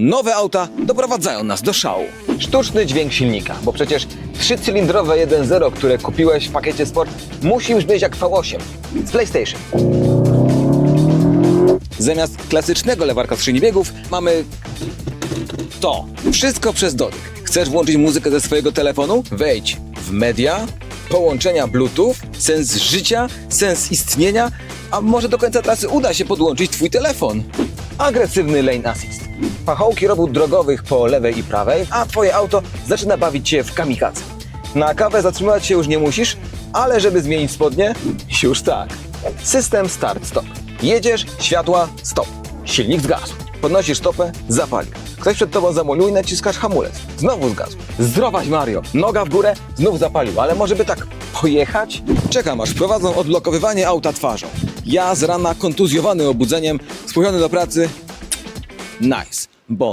Nowe auta doprowadzają nas do szału. Sztuczny dźwięk silnika, bo przecież trzycylindrowe 1.0, które kupiłeś w pakiecie Sport, musi brzmieć jak V8 z PlayStation. Zamiast klasycznego lewarka skrzyni biegów mamy to. Wszystko przez dotyk. Chcesz włączyć muzykę ze swojego telefonu? Wejdź w media, połączenia Bluetooth, sens życia, sens istnienia, a może do końca trasy uda się podłączyć Twój telefon. Agresywny lane assist. Pachołki robót drogowych po lewej i prawej, a twoje auto zaczyna bawić cię w kamikadze. Na kawę zatrzymywać się już nie musisz, ale żeby zmienić spodnie, już tak. System start-stop. Jedziesz, światła, stop. Silnik zgasł. Podnosisz stopę, zapalił. Ktoś przed tobą zamolił i naciskasz hamulec. Znowu zgasł. Zdrowaś Mario. Noga w górę, znów zapalił. Ale może by tak pojechać? Czekam aż wprowadzą odblokowywanie auta twarzą. Ja z rana kontuzjowany obudzeniem, spóźniony do pracy. Nice, bo